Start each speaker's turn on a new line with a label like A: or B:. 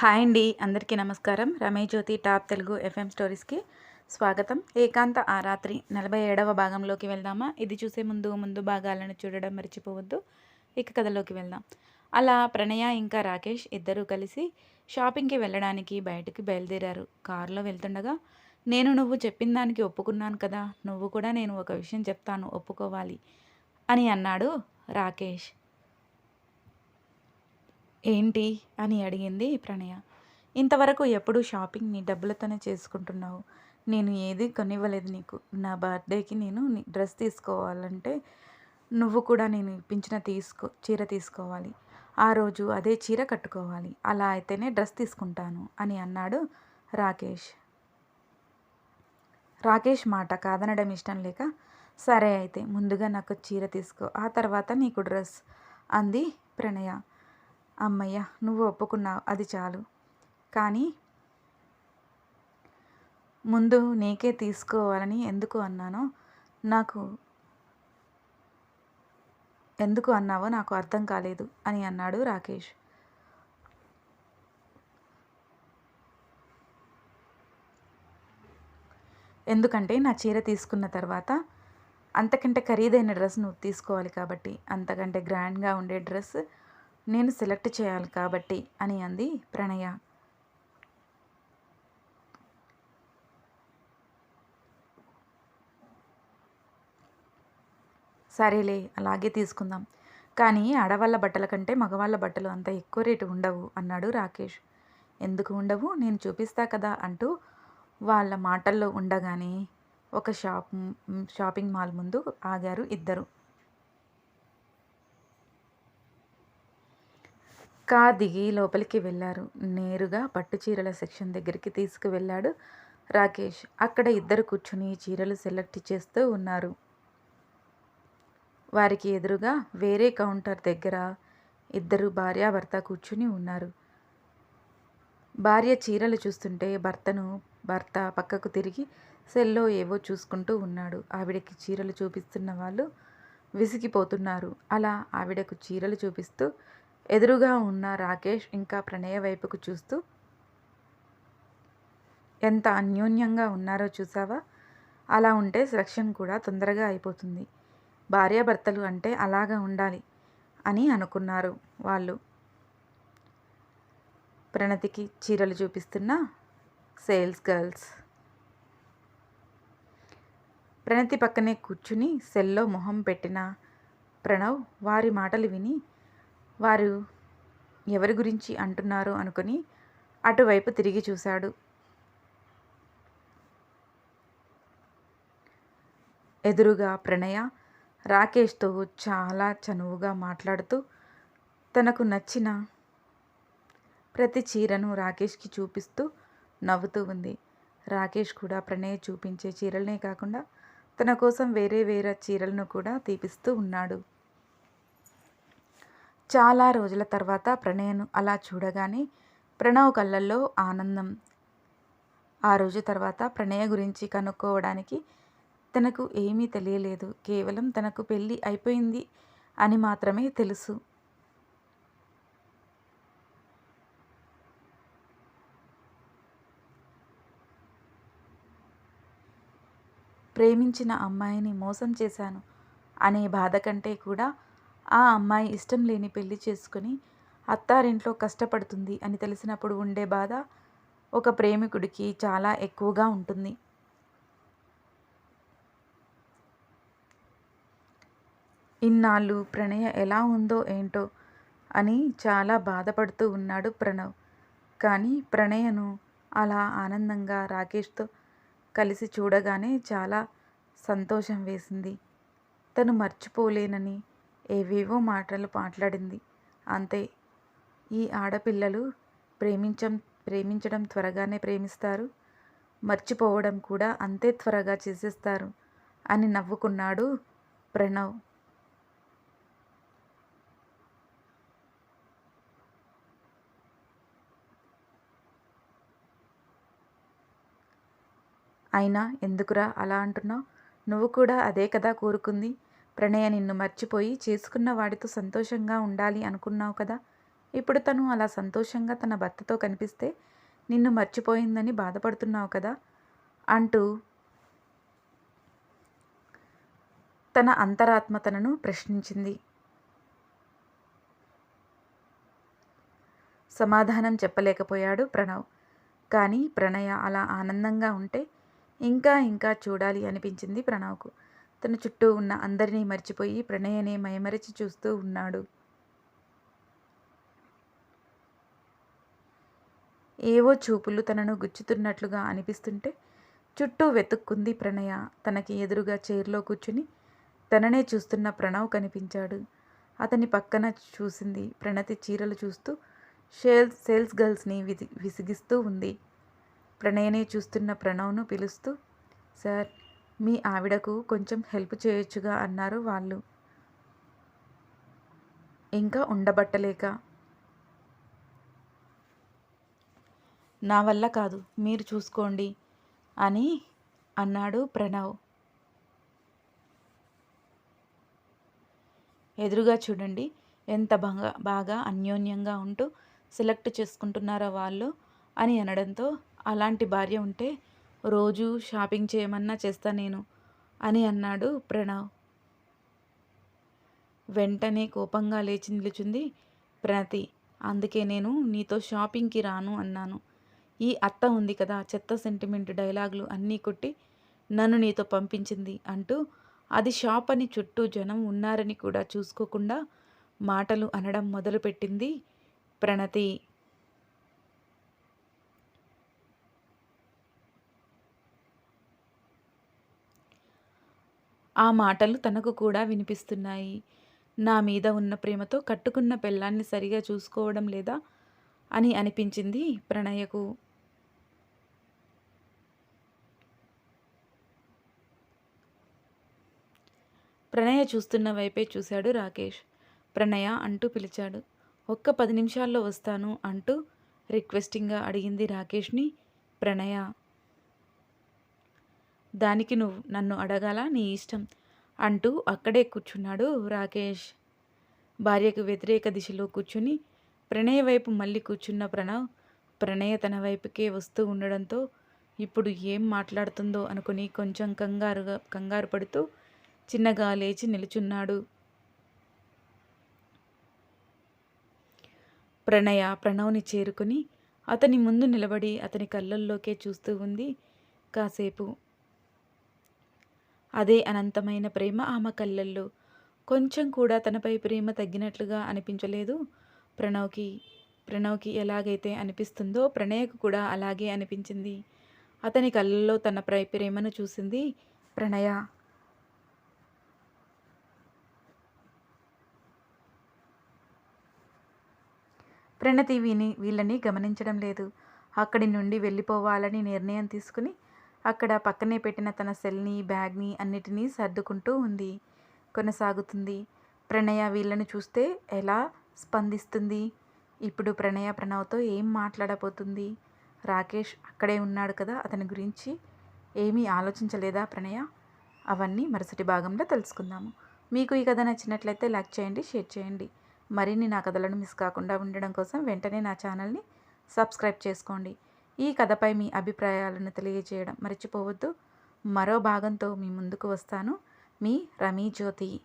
A: Hi అండి. అందరికీ నమస్కారం. రమేష్ జ్యోతి టాప్ తెలుగు ఎఫ్ఎం స్టోరీస్కి స్వాగతం. ఏకాంత ఆ రాత్రి నలభై ఏడవ భాగంలోకి వెళ్దామా? ఇది చూసే ముందు ముందు భాగాలను చూడడం మర్చిపోవద్దు. ఇక కథలోకి వెళ్దాం. అలా ప్రణయ ఇంకా రాకేష్ ఇద్దరూ కలిసి షాపింగ్కి వెళ్ళడానికి బయటకు బయలుదేరారు. కారులో వెళ్తుండగా నేను నువ్వు చెప్పిన దానికి ఒప్పుకున్నాను కదా. నువ్వు కూడా నేను ఒక విషయం చెప్తాను. ఒప్పుకోవాలి అని అన్నాడు రాకేష్. ఏంటి అని అడిగింది ప్రణయ. ఇంతవరకు ఎప్పుడు షాపింగ్ నీ డబ్బులతోనే చేసుకుంటున్నావు. నేను ఏది కొనివ్వలేదు నీకు. నా బర్త్డేకి నేను డ్రెస్ తీసుకోవాలంటే నువ్వు కూడా నేను ఇప్పించిన తీసుకో చీర తీసుకోవాలి. ఆ రోజు అదే చీర కట్టుకోవాలి. అలా అయితేనే డ్రెస్ తీసుకుంటాను అని అన్నాడు రాకేష్. రాకేష్ మాట కాదనడం ఇష్టం లేక సరే అయితే ముందుగా నాకు చీర తీసుకో. ఆ తర్వాత నీకు డ్రెస్ అంది ప్రణయ. అమ్మయ్య నువ్వు ఒప్పుకున్నావు అది చాలు. కానీ ముందు నీకే తీసుకోవాలని ఎందుకు అన్నానో నాకు ఎందుకు అన్నావో నాకు అర్థం కాలేదు అని అన్నాడు రాకేష్. ఎందుకంటే నా చీర తీసుకున్న తర్వాత అంతకంటే ఖరీదైన డ్రెస్ నువ్వు తీసుకోవాలి కాబట్టి అంతకంటే గ్రాండ్గా ఉండే డ్రెస్ నేను సెలెక్ట్ చేయాలి కాబట్టి అని అంది ప్రణయ. సరేలే అలాగే తీసుకుందాం. కానీ ఆడవాళ్ళ బట్టల కంటే మగవాళ్ళ బట్టలు అంత ఎక్కువ రేటు ఉండవు అన్నాడు రాకేష్. ఎందుకు ఉండవు? నేను చూపిస్తా కదా అంటూ వాళ్ళ మాటల్లో ఉండగానే ఒక షాప్ షాపింగ్ మాల్ ముందు ఆగారు ఇద్దరు. కా దిగి లోపలికి వెళ్ళారు. నేరుగా పట్టు చీరల సెక్షన్ దగ్గరికి తీసుకువెళ్ళాడు రాకేష్. అక్కడ ఇద్దరు కూర్చుని చీరలు సెలెక్ట్ చేస్తూ ఉన్నారు. వారికి ఎదురుగా వేరే కౌంటర్ దగ్గర ఇద్దరు భార్యాభర్త కూర్చుని ఉన్నారు. భార్య చీరలు చూస్తుంటే భర్తను భర్త పక్కకు తిరిగి సెల్లో ఏవో చూసుకుంటూ ఉన్నాడు. ఆవిడకి చీరలు చూపిస్తున్న వాళ్ళు విసిగిపోతున్నారు. అలా ఆవిడకు చీరలు చూపిస్తూ ఎదురుగా ఉన్న రాకేష్ ఇంకా ప్రణయ వైపుకు చూస్తూ ఎంత అన్యోన్యంగా ఉన్నారో చూసావా? అలా ఉంటే సెలక్షన్ కూడా తొందరగా అయిపోతుంది. భార్యాభర్తలు అంటే అలాగా ఉండాలి అని అనుకున్నారు వాళ్ళు. ప్రణతికి చీరలు చూపిస్తున్న సేల్స్ గర్ల్స్. ప్రణతి పక్కనే కూర్చుని సెల్లో మొహం పెట్టిన ప్రణవ్ వారి మాటలు విని వారు ఎవరి గురించి అంటున్నారు అనుకుని అటువైపు తిరిగి చూశాడు. ఎదురుగా ప్రణయ రాకేష్తో చాలా చనువుగా మాట్లాడుతూ తనకు నచ్చిన ప్రతి చీరను రాకేష్కి చూపిస్తూ నవ్వుతూ ఉంది. రాకేష్ కూడా ప్రణయ్ చూపించే చీరలనే కాకుండా తన కోసం వేరే వేరే చీరలను కూడా తీపిస్తూ ఉన్నాడు. చాలా రోజుల తర్వాత ప్రణయను అలా చూడగానే ప్రణవ్ కళ్ళల్లో ఆనందం. ఆ రోజు తర్వాత ప్రణయ గురించి కనుక్కోవడానికి తనకు ఏమీ తెలియలేదు. కేవలం తనకు పెళ్ళి అయిపోయింది అని మాత్రమే తెలుసు. ప్రేమించిన అమ్మాయిని మోసం చేశాను అనే బాధ కంటే కూడా ఆ అమ్మాయి ఇష్టం లేని పెళ్ళి చేసుకుని అత్తారింట్లో కష్టపడుతుంది అని తెలిసినప్పుడు ఉండే బాధ ఒక ప్రేమికుడికి చాలా ఎక్కువగా ఉంటుంది. ఇన్నాళ్ళు ప్రణయ ఎలా ఉందో ఏంటో అని చాలా బాధపడుతూ ఉన్నాడు ప్రణవ్. కానీ ప్రణయను అలా ఆనందంగా రాకేష్తో కలిసి చూడగానే చాలా సంతోషం వేసింది. తను మర్చిపోలేనని ఏవేవో మాటలు మాట్లాడింది అంతే. ఈ ఆడపిల్లలు ప్రేమించం ప్రేమించడం త్వరగానే ప్రేమిస్తారు. మర్చిపోవడం కూడా అంతే త్వరగా చేసేస్తారు అని నవ్వుకున్నాడు ప్రణవ్. అయినా ఎందుకురా అలా అంటున్నావు? నువ్వు కూడా అదే కదా కోరుకుంది. ప్రణయ నిన్ను మర్చిపోయి చేసుకున్న వాడితో సంతోషంగా ఉండాలి అనుకున్నావు కదా. ఇప్పుడు తను అలా సంతోషంగా తన భర్తతో కనిపిస్తే నిన్ను మర్చిపోయిందని బాధపడుతున్నావు కదా. అంటూ తన అంతరాత్మ తనను ప్రశ్నించింది. సమాధానం చెప్పలేకపోయాడు ప్రణవ్. కానీ ప్రణయ అలా ఆనందంగా ఉంటే ఇంకా ఇంకా చూడాలి అనిపించింది ప్రణవ్కు. తన చుట్టూ ఉన్న అందరినీ మర్చిపోయి ప్రణయనే మైమరిచి చూస్తూ ఉన్నాడు. ఏవో చూపులు తనను గుచ్చుతున్నట్లుగా అనిపిస్తుంటే చుట్టూ వెతుక్కుంది ప్రణయ. తనకి ఎదురుగా చైర్లో కూర్చుని తననే చూస్తున్న ప్రణవ్ కనిపించాడు. అతని పక్కన చూసింది ప్రణతి చీరలు చూస్తూ సేల్స్ సేల్స్ గర్ల్స్ని విసిగిస్తూ ఉంది. ప్రణయనే చూస్తున్న ప్రణవ్ను పిలుస్తూ సార్ మీ ఆవిడకు కొంచెం హెల్ప్ చేయొచ్చుగా అన్నారు వాళ్ళు. ఇంకా ఉండబట్టలేక. నా వల్ల కాదు మీరు చూసుకోండి అని అన్నాడు ప్రణవ్. ఎదురుగా చూడండి ఎంత బాగా బాగా అన్యోన్యంగా ఉంటూ సెలెక్ట్ చేసుకుంటున్నారో వాళ్ళు అని అనడంతో అలాంటి భార్య ఉంటే రోజు షాపింగ్ చేయమన్నా చేస్తా నేను అని అన్నాడు ప్రణవ్. వెంటనే కోపంగా లేచి నిలుచుంది ప్రణతి. అందుకే నేను నీతో షాపింగ్కి రాను అన్నాను. ఈ అత్త ఉంది కదా చెత్త సెంటిమెంట్ డైలాగులు అన్నీ కొట్టి నన్ను నీతో పంపించింది అంటూ అది షాప్ అని చుట్టూ జనం ఉన్నారని కూడా చూసుకోకుండా మాటలు అనడం మొదలుపెట్టింది ప్రణతి. ఆ మాటలు తనకు కూడా వినిపిస్తున్నాయి. నా మీద ఉన్న ప్రేమతో కట్టుకున్న పెళ్ళాన్ని సరిగా చూసుకోవడం లేదా? అని అనిపించింది ప్రణయకు. ప్రణయ చూస్తున్న వైపే చూశాడు రాకేష్. ప్రణయ అంటూ పిలిచాడు. ఒక్క పది నిమిషాల్లో వస్తాను అంటూ రిక్వెస్టింగ్గా అడిగింది రాకేష్ని ప్రణయ. దానికి నువ్వు నన్ను అడగాల నీ ఇష్టం? అంటూ అక్కడే కూర్చున్నాడు రాకేష్. భార్యకు వ్యతిరేక దిశలో కూర్చుని ప్రణయ వైపు మళ్ళీ కూర్చున్న ప్రణవ్ ప్రణయ తన వైపుకే వస్తూ ఉండడంతో ఇప్పుడు ఏం మాట్లాడుతుందో అనుకుని కొంచెం కంగారుగా కంగారు పడుతూ చిన్నగా లేచి నిలుచున్నాడు. ప్రణయ ప్రణవ్ని చేరుకుని అతని ముందు నిలబడి అతని కళ్ళల్లోకే చూస్తూ ఉంది. కాసేపు అదే అనంతమైన ప్రేమ ఆమె కళ్ళల్లో. కొంచెం కూడా తనపై ప్రేమ తగ్గినట్లుగా అనిపించలేదు. ప్రణవ్కి ప్రణవ్కి ఎలాగైతే అనిపిస్తుందో ప్రణయకు కూడా అలాగే అనిపించింది. అతని కళ్ళల్లో తన ప్రై ప్రేమను చూసింది ప్రణయ. ప్రణతి విని వీళ్ళని గమనించడం లేదు. అక్కడి నుండి వెళ్ళిపోవాలని నిర్ణయం తీసుకుని అక్కడ పక్కనే పెట్టిన తన సెల్ని బ్యాగ్ని అన్నిటినీ సర్దుకుంటూ ఉంది. కొనసాగుతుంది. ప్రణయ వీళ్ళని చూస్తే ఎలా స్పందిస్తుంది? ఇప్పుడు ప్రణయ ప్రణవ్తో ఏం మాట్లాడబోతుంది? రాకేష్ అక్కడే ఉన్నాడు కదా అతని గురించి ఏమీ ఆలోచించలేదా ప్రణయ? అవన్నీ మరుసటి భాగంలో తెలుసుకుందాము. మీకు ఈ కథ నచ్చినట్లయితే లైక్ చేయండి షేర్ చేయండి. మరిన్ని నా కథలను మిస్ కాకుండా ఉండడం కోసం వెంటనే నా ఛానల్ని సబ్స్క్రైబ్ చేసుకోండి. ఈ కథపై మీ అభిప్రాయాలను తెలియజేయడం మర్చిపోవద్దు. మరో భాగంతో మీ ముందుకు వస్తాను. మీ రమీ జ్యోతి.